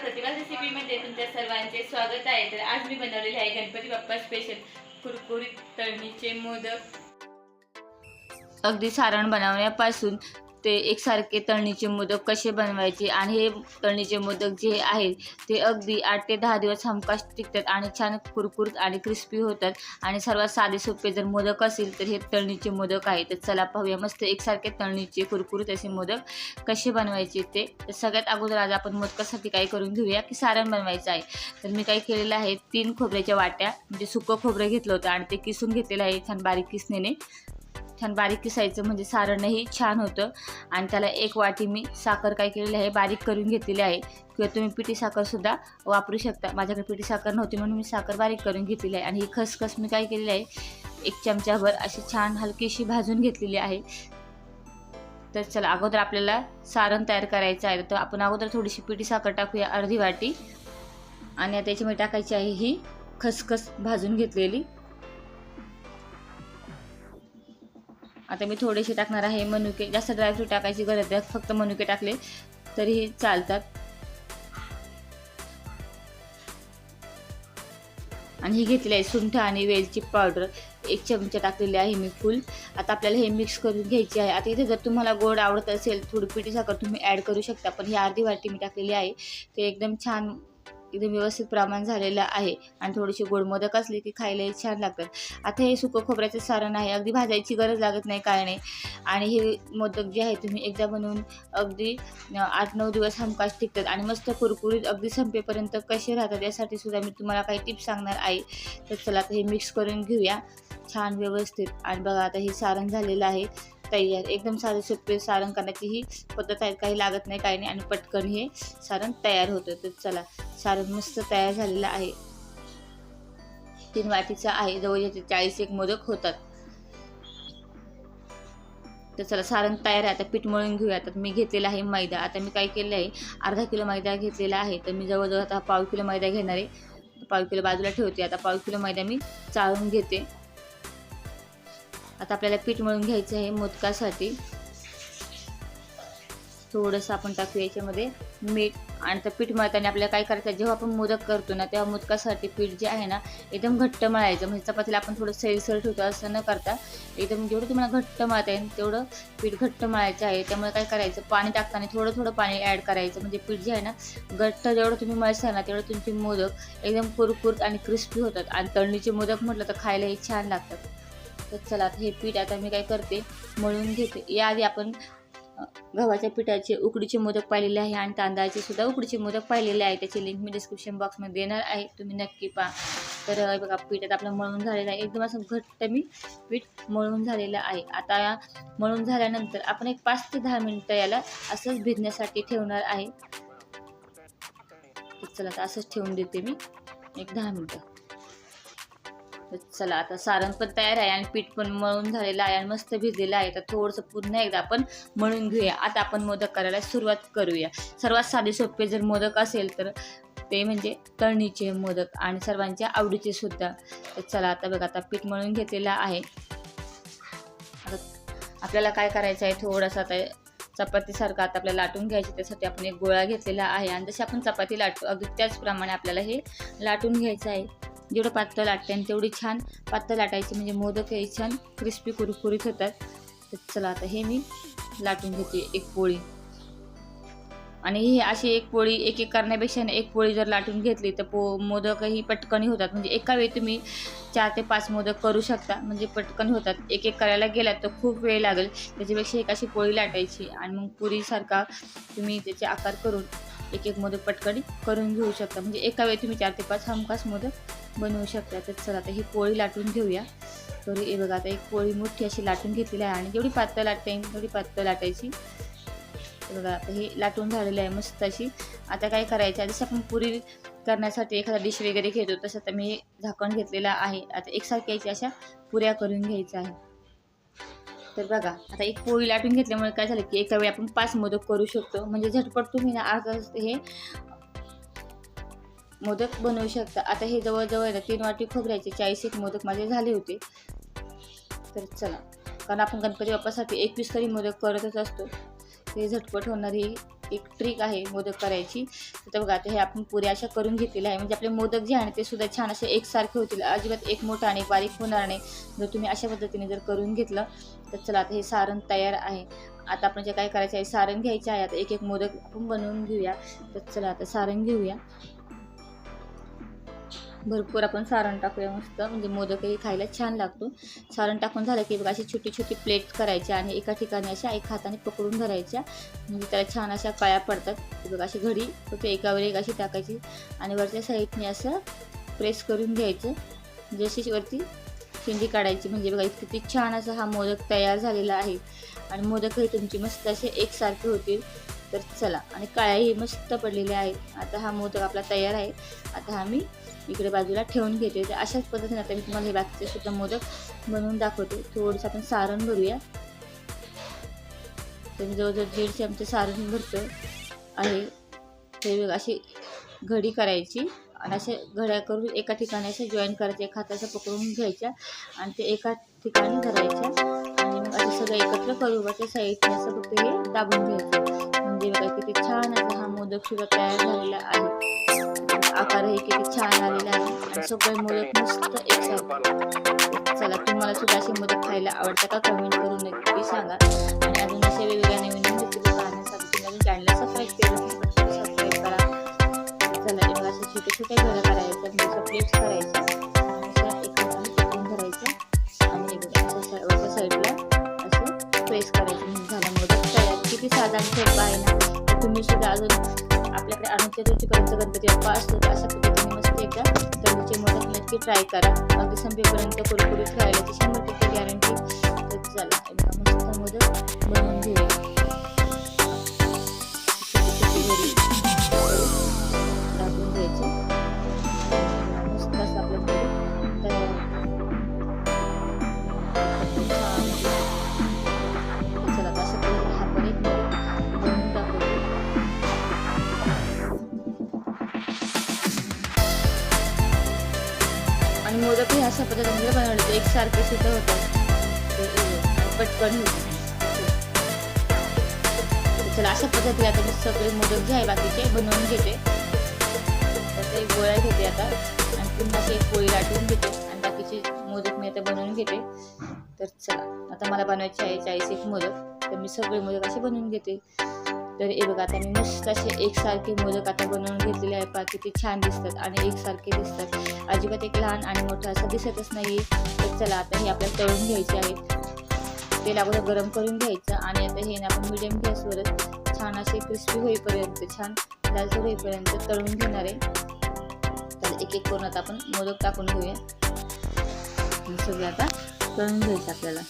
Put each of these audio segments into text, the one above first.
प्रतिभा रेसिपीमध्ये तुमच्या सर्वांचे स्वागत आहे. तर आज मी बनवलेले आहे गणपती बाप्पा स्पेशल कुरकुरीत तळणीचे मोदक. अगदी सारण बनवण्यापासून ते एकसारखे तळणीचे मोदक कसे बनवायचे आणि हे तळणीचे मोदक जे आहेत ते अगदी आठ ते दहा दिवस हमखास टिकतात आणि छान कुरकुरीत आणि क्रिस्पी होतात. आणि सर्वात साधे सोपे जर मोदक असेल तर हे तळणीचे मोदक आहेत. तर चला पाहूया मस्त एकसारखे तळणीचे कुरकुरीत असे मोदक कसे बनवायचे ते. तर सगळ्यात अगोदर आज आपण मोदकासाठी काय करून घेऊया की सारण बनवायचं आहे. तर मी काय केलेलं आहे तीन खोबऱ्याच्या वाट्या म्हणजे सुकं खोबरं घेतलं होतं आणि ते किसून घेतलेलं आहे छान बारीक किसणीने. छान बारीक किसायचं म्हणजे सारणही छान होतं. आणि त्याला एक वाटी मी साखर काय केलेली आहे बारीक करून घेतलेली आहे. किंवा तुम्ही पिठी साखरसुद्धा वापरू शकता. माझ्याकडे पिठी साखर नव्हती म्हणून मी साखर बारीक करून घेतलेली आहे. आणि ही खसखस मी काय केलेली आहे एक चमच्याभर अशी छान हलकीशी भाजून घेतलेली आहे. तर चला अगोदर आपल्याला सारण तयार करायचं आहे. तर आपण अगोदर थोडीशी पिठी साखर टाकूया अर्धी वाटी. आणि त्याच्यामध्ये टाकायची आहे ही खसखस भाजून घेतलेली. आता मी थोडेसे टाकणार आहे मनुके. जास्त ड्रायफ्रूट टाकायची गरज नाही. फक्त मनुके टाकले तरीही चालतात. आणि ही घेतली आहे सुंठ आणि वेलची पावडर एक चमचा टाकलेली आहे मी फुल आता आपल्याला हे मिक्स करून घ्यायची आहे. आता इथे जर तुम्हाला गोड आवडत असेल थोडी पिठी साखर तुम्ही ॲड करू शकता. पण ही अर्धी वाटी मी टाकलेली आहे. ते एकदम छान एकदम व्यवस्थित प्रमाण झालेलं आहे. आणि थोडीशी गोड मोदक की खायलाही छान लागतात. आता हे सुकं खोबऱ्याचं सारण आहे. अगदी भाजायची गरज लागत नाही काय नाही. आणि हे मोदक जे आहे तुम्ही एकदा बनवून अगदी आठ नऊ दिवस हमखास टिकतात. आणि मस्त कुरकुरीत अगदी संपेपर्यंत कसे राहतात यासाठी सुद्धा मी तुम्हाला काही टिप्स सांगणार आहे. तर चला आता हे मिक्स करून घेऊया. छान व्यवस्थित. आणि बघा आता हे सारण झालेलं आहे. तयार एकदम साधे सोपे सारण करण्याची ही पद्धत आहे काही लागत नाही काही नाही आणि पटकन हे सारण तयार होतं. तर चला सारण मस्त तयार झालेलं आहे. तीन वाटीचं आहे. जवळ याचे चाळीस एक मोदक होतात. तर चला सारण तयार आहे. आता पीठ मळून घेऊया. आता मी घेतलेला आहे मैदा. आता मी काय केलं आहे? अर्धा किलो मैदा घेतलेला आहे. तर मी जवळजवळ आता पाव किलो मैदा घेणार आहे. पाव किलो बाजूला ठेवते. आता पाव किलो मैदा मी चाळून घेते. आता आपल्याला पीठ मळून घ्यायचं आहे मोदकासाठी. थोडंसं आपण टाकू याच्यामध्ये मीठ आणि त्या पीठ मळताना आपल्याला काय करायचं जेव्हा आपण मोदक करतो ना तेव्हा मोदकासाठी पीठ जे आहे ना एकदम घट्ट मळायचं. म्हणजे चपातीला आपण थोडं सैलसर ठेवतो असं न करता एकदम जेवढं तुम्हाला घट्ट मळता येईल तेवढं पीठ घट्ट मळायचं आहे. त्यामुळे काय करायचं? पाणी टाकताना थोडं थोडं पाणी ॲड करायचं. म्हणजे पीठ जे आहे ना घट्ट जेवढं तुम्ही मळसाल ना तेवढं तुमचे मोदक एकदम कुरकुरत आणि क्रिस्पी होतात. आणि तळणीचे मोदक म्हटलं तर खायलाही छान लागतात. तर चला हे पीठ आता मी काय करते मळून घेते. याआधी आपण गव्हाच्या पिठाचे उकडीचे मोदक पाहिलेले आहे आणि तांदळाचे सुद्धा उकडीचे मोदक पाहिलेले आहे. त्याची लिंक मी डिस्क्रिप्शन बॉक्समध्ये देणार आहे. तुम्ही नक्की पहा. तर बघा पीठ आता आपलं मळून झालेलं आहे. एकदम असं घट्ट मी पीठ मळून झालेलं आहे. आता मळून झाल्यानंतर आपण एक पाच ते दहा मिनटं याला असंच भिजण्यासाठी ठेवणार आहे. चला आता असंच ठेवून देते मी एक दहा मिनटं. तर चला आता सारण पण तयार आहे आणि पीठ पण मळून झालेलं आहे आणि मस्त भिजलेलं आहे. तर थोडंसं पुन्हा एकदा आपण मळून घेऊया. आता आपण मोदक करायला सुरुवात करूया. सर्वात साधे सोपे जर मोदक असेल तर ते म्हणजे तळणीचे मोदक आणि सर्वांच्या आवडीचे सुद्धा. तर चला आता बघा आता पीठ मळून घेतलेलं आहे. आपल्याला काय करायचं आहे? थोडंसं आता चपातीसारखं आता आपल्याला लाटून घ्यायचे त्यासाठी आपण एक गोळा घेतलेला आहे. आणि जशी आपण चपाती लाटू अगदी त्याचप्रमाणे आपल्याला हे लाटून घ्यायचं आहे. जेवढं पातळ लाटते आणि तेवढी छान पातळ लाटायची म्हणजे मोदक हे छान क्रिस्पी कुरकुरीत होतात. तर चला आता हे मी लाटून घेते एक पोळी. आणि ही अशी एक पोळी एक एक करण्यापेक्षा एक पोळी जर लाटून घेतली तर पो मोदकही पटकनी होतात. म्हणजे एका वेळी तुम्ही चार ते पाच मोदक करू शकता. म्हणजे पटकन होतात. एक एक करायला गेलात तर खूप वेळ लागेल. त्याच्यापेक्षा एक अशी पोळी लाटायची आणि मग पुरीसारखा तुम्ही त्याचे आकार करून एक एक मोदक पटकडी करून घेऊ शकता. म्हणजे एका वेळी तुम्ही चार ते पाच हमखास मोदक बनवू शकता. तर चला आता ही पोळी लाटून घेऊया. तर हे बघा आता एक पोळी मोठी अशी लाटून घेतलेली आहे आणि जेवढी पातळ लाटता येईल तेवढी पातळ लाटायची. बघा आता हे लाटून झालेलं आहे मस्त अशी. आता काय करायचं जसं आपण पुरी करण्यासाठी एखादा डिश वगैरे घेतो तसं तर मी झाकण घेतलेलं आहे. आता एकसारख्याची अशा पुऱ्या करून घ्यायच्या आहे तर बघा आता एक पोळी लाटून घेतल्यामुळे काय झालं की एका वेळी आपण पाच मोदक करू शकतो. म्हणजे झटपट तुम्ही ना अर्धा हे मोदक बनवू शकता. आता हे जवळजवळ ना तीन वाटी खोबऱ्याचे चाळीस एक मोदक माझे झाले होते. तर चला. कारण आपण गणपती बाप्पासाठी एकवीस तरी मोदक करतच असतो. ते झटपट होणारी एक ट्रिक आहे मोदक करायची. तर बघा आता हे आपण पुऱ्या अशा करून घेतलेल्या आहे. म्हणजे आपले मोदक जे आहे ना ते सुद्धा छान असे एकसारखे होतील. अजिबात एक मोठा आणि बारीक होणार नाही. जर तुम्ही अशा पद्धतीने जर करून घेतलं तर चला आता हे सारण तयार आहे. आता आपण जे काय करायचं आहे सारण घ्यायचे आहे. आता एक एक मोदक आपण बनवून घेऊया. तर चला आता सारण घेऊया. भरपूर आपण सारण टाकूया मस्त. म्हणजे मोदकही खायला छान लागतो. सारण टाकून झालं की बघा अशी छोटी छोटी प्लेट करायची आणि एका ठिकाणी अशा एक हाताने पकडून धरायच्या. म्हणजे त्याला छान अशा काळ्या पडतात. बघा अशी घडी फक्त एकावर एक अशी टाकायची आणि वरच्या साईडने असं प्रेस करून घ्यायचं. म्हणजे जशी वरती शेंडी काढायची. म्हणजे बघा किती छान असा हा मोदक तयार झालेला आहे. आणि मोदकही तुमची मस्त असे एकसारखे होतील. तर चला. आणि काळ्याही मस्त पडलेल्या आहेत. आता हा मोदक आपला तयार आहे. आता हा मी इकडे बाजूला ठेवून घेते तर अशाच पद्धतीने आता मी तुम्हाला हे बाकीचे सुद्धा मोदक बनवून दाखवते. थोडंसं आपण सारण भरूया. तर मी जवळजवळ दीड चमचे सारण भरतो आहे. ते अशी घडी करायची. आणि असे घड्या करून एका ठिकाणी असे जॉईन करायचे एक हाताचं पकडून घ्यायच्या. आणि ते एका ठिकाणी धरायच्या. आणि मग असं सगळं एकत्र करू वरच्या साईडने असं फक्त हे दाबून घ्यायचं. म्हणजे बघा किती छान असा हा मोदक सुद्धा तयार झालेला आहे. आकारही किती छान आलेला आहे. सगळे मोदक मस्त एकसारखे. चला तुम्हाला सुद्धा असे मोदक खायला आवडतं का? कमेंट करून नक्की सांगा. आणि अजून असे वेगवेगळ्या नवीन रेसिपी पाहण्यासाठी तुम्ही अजून चॅनलला सबस्क्राईब केलं सबस्क्राईब करा. चला हे असे छोटे छोटे घरं करायचं म्हणजे असं प्लेट्स करायचे. तुम्ही सुद्धा अजून आपल्याकडे अनंत चतुर्थीपर्यंत गणपती बाप्पा असतो तर अशा पद्धतीने मस्त एकदा तळूचे मोदक नक्की ट्राय करा. अगदी संपेपर्यंत कुरकुरीत खायला आणि ह्या अशा पद्धतीने जर बनवले एक एकसारखे सुद्धा होतं. पटकन. चला अशा पद्धतीने आता मी सगळे मोदक जे आहे बाकीचे बनवून घेते. त्याचा एक गोळा घेते आता आणि पुन्हा असे एक पोळी लाटून घेते आणि बाकीचे मोदक मी आता बनवून घेते. तर चला आता मला बनवायचे आहे चाळीस एक मोदक तर मी सगळे मोदक असे बनवून घेते. तर हे बघा आता मी मस्त असे एकसारखे मोदक आता बनवून घेतलेले आहे पहा किती छान दिसतात आणि एकसारखे दिसतात. अजिबात एक लहान आणि मोठं असं दिसतच नाही तर चला आता हे आपल्याला तळून घ्यायचे आहे. तेल अगोदर गरम करून घ्यायचं आणि आता हे ना आपण मिडियम गॅसवरच छान असे क्रिस्पी होईपर्यंत छान लालसर होईपर्यंत तळून घेणार आहे. तर एक एक करून आता आपण मोदक टाकून घेऊया. सगळं सगळे आता तळून घ्यायचं आपल्याला.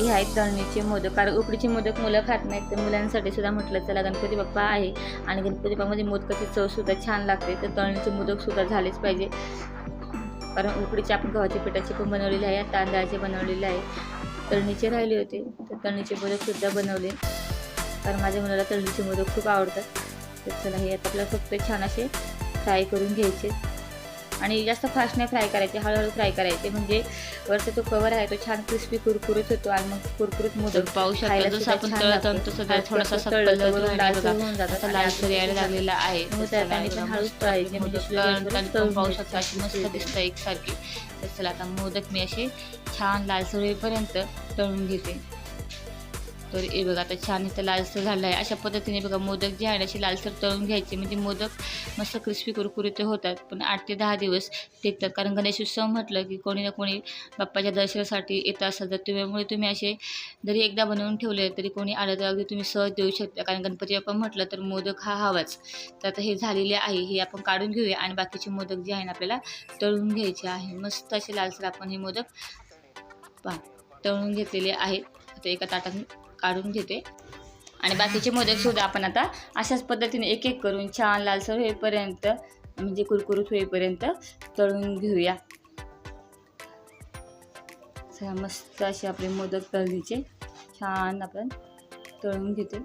हे आहेत तळणीचे मोदक कारण उकडीचे मोदक मुलं खात नाहीत तर मुलांसाठी सुद्धा म्हटलं चला गणपती बाप्पा आहे आणि गणपती बाप्पामध्ये मोदकाची चव सुद्धा छान लागते. तर तळणीचे मोदक सुद्धा झालेच पाहिजे. कारण उकडीचे आपण गव्हाच्या पिठाचे पण बनवलेले आहे तांदळाचे बनवलेले आहे. तळणीचे राहिले होते तर तळणीचे मोदक सुद्धा बनवले. कारण माझ्या मुलाला तळणीचे मोदक खूप आवडतात. तर चला हे आता आपल्याला फक्त छान असे फ्राय करून घ्यायचे. आणि जास्त फास्ट नाही फ्राय करायचे हळूहळू फ्राय करायचे. म्हणजे वरचा तो कवर आहे तो छान क्रिस्पी कुरकुरीत होतो आणि मग कुरकुरीत मोदक पाहू खायला शकतो लागलेला आहे म्हणजे पाहू. शकता अशी मस्त दिसतं एकसारखी. तर चला आता मोदक मी असे छान लालसर होईपर्यंत तळून घेते. तर हे बघा आता छान इथं लालसर झालं आहे अशा पद्धतीने बघा मोदक जे आहे ना असे लालसर तळून घ्यायचे. म्हणजे मोदक मस्त क्रिस्पी कुरकुरीत होतात. पण आठ ते दहा दिवस टिकतात. कारण गणेश उत्सव म्हटलं की कोणी ना कोणी बाप्पाच्या दर्शनासाठी येत असतात. तर त्यामुळे तुम्ही असे जरी एकदा बनवून ठेवले तरी कोणी आलं तर अगदी तुम्ही सहज देऊ शकता. कारण गणपती बाप्पा म्हटलं तर मोदक हा हवाच. तर आता हे झालेले आहे. हे आपण काढून घेऊया आणि बाकीचे मोदक जे आहे ना आपल्याला तळून घ्यायचे आहे. मस्त असे लालसर आपण हे मोदक पहा तळून घेतलेले आहेत. आता एका ताटात काढून घेते. आणि बाकीचे मोदक सुद्धा आपण आता. अशाच पद्धतीने एक एक करून छान लालसर होईपर्यंत म्हणजे कुरकुरीत होईपर्यंत तळून घेऊया. चला, मस्त असे आपले मोदक तळलीचे छान आपण तळून घेते.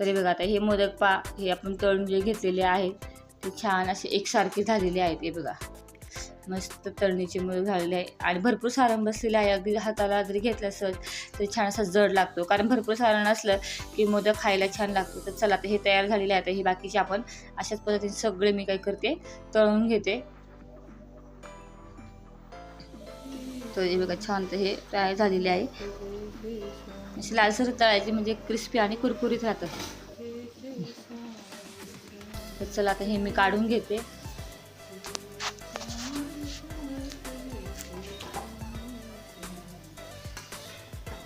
तरी बघा आता हे मोदक पा हे आपण तळून जे घेतलेले आहेत ते छान असे एकसारखे झालेले आहेत हे बघा. मस्त तळणीचे मोदक झालेले आहे. आणि भरपूर सारण बसलेले आहे. अगदी हाताला जरी घेतलं सहज तर छान असा जड लागतो. कारण भरपूर सारण असलं की मोदक खायला छान लागतो. तर चला आता हे तयार झालेले आहे. आता हे बाकीचे आपण अशाच पद्धतीने सगळे मी काय करते तळून घेते. तर हे बघा छान तर हे तयार झालेले आहे. अशी लालसर तळायची म्हणजे क्रिस्पी आणि कुरकुरीत राहतात तर चला आता हे मी काढून घेते.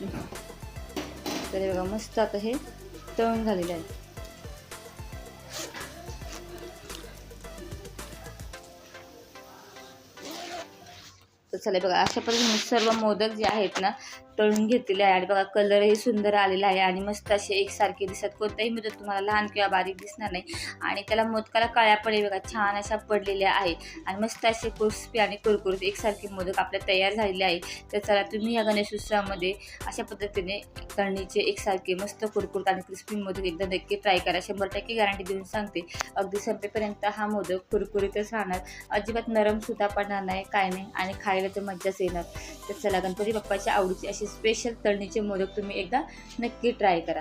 तर हे बघा मस्त आता हे तळून झालेले आहे. तर चला बघा अशा पद्धतीने सर्व मोदक जे आहेत ना तळून घेतलेले आहे. आणि बघा कलरही सुंदर आलेला आहे आणि मस्त असे एकसारखे दिसत कोणताही मोदक तुम्हाला लहान किंवा बारीक दिसणार नाही. आणि त्याला मोदकाला काळ्या पडे बघा छान अशा पडलेल्या आहेत. आणि मस्त असे क्रिस्पी आणि कुरकुरीत एकसारखे मोदक आपल्या तयार झालेले आहे तर चला तुम्ही या गणेश उत्सवामध्ये अशा पद्धतीने कळणीचे एकसारखे मस्त कुरकुरीत आणि क्रिस्पी मोदक एकदा नक्की ट्राय करा. शंभर टक्के गॅरंटी देऊन सांगते. अगदी संपेपर्यंत हा मोदक कुरकुरीतच राहणार. अजिबात नरम सुद्धा पडणार नाही काय नाही. आणि खायला तर मज्जाच येणार. तर चला गणपती बाप्पाच्या आवडीची असे स्पेशल तळणीचे मोदक तुम्ही एकदा नक्की ट्राय करा.